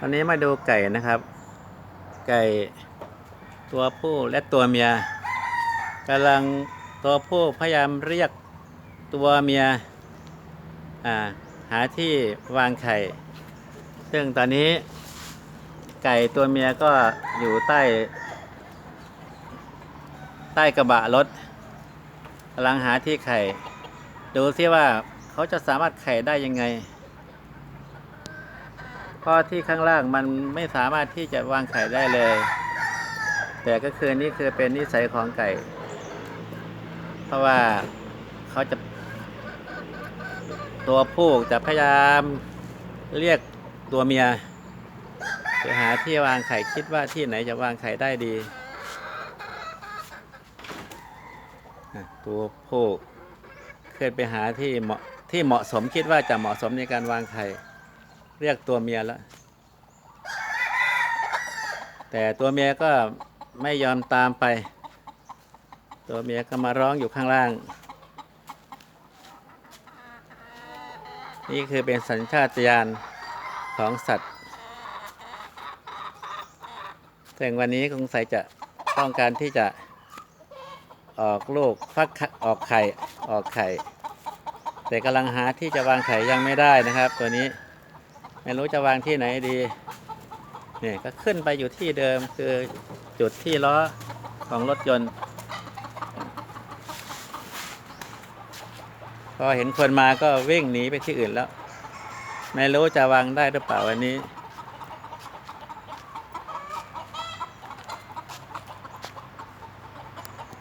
วันนี้มาดูไก่นะครับ ไก่ตัวผู้และตัวเมียกำลังตัวผู้พยายามเรียกตัวเมียาหาที่วางไข่ ซึ่งตอนนี้ไก่ตัวเมียก็อยู่ใต้ ใต้กระบะรถกำลังหาที่ไข่ ดูซิว่าเขาจะสามารถไข่ได้ยังไง เพราะที่ข้างล่างมันไม่สามารถที่จะวางไข่ได้เลย แต่ก็คือนี่คือเป็นนิสัยของไก่ เพราะว่าเขาจะ ตัวผู้จะพยายามเรียกตัวเมียจะหาที่วางไข่คิดว่าที่ไหนจะวางไข่ได้ดี ตัวผู้เคยไปหาที่เหมาะที่เหมาะสมคิดว่าจะเหมาะสมในการวางไข่ เรียกตัวเมียแล้ว แต่ตัวเมียก็ไม่ยอมตามไป ตัวเมียก็มาร้องอยู่ข้างล่าง นี่คือเป็นสัญชาตญาณของสัตว์ แต่วันนี้คงใส่จะต้องการที่จะออกลูกฟักไข่ออกไข่ออกไข่ แต่กำลังหาที่จะวางไข่ยังไม่ได้นะครับ ตัวนี้ ไม่รู้จะวางที่ไหนดีนี่ก็ขึ้นไปอยู่ที่เดิมคือจุดที่ล้อของรถยนต์ พอเห็นคนมาก็วิ่งหนีไปที่อื่นแล้ว ไม่รู้จะวางได้หรือเปล่าวันนี้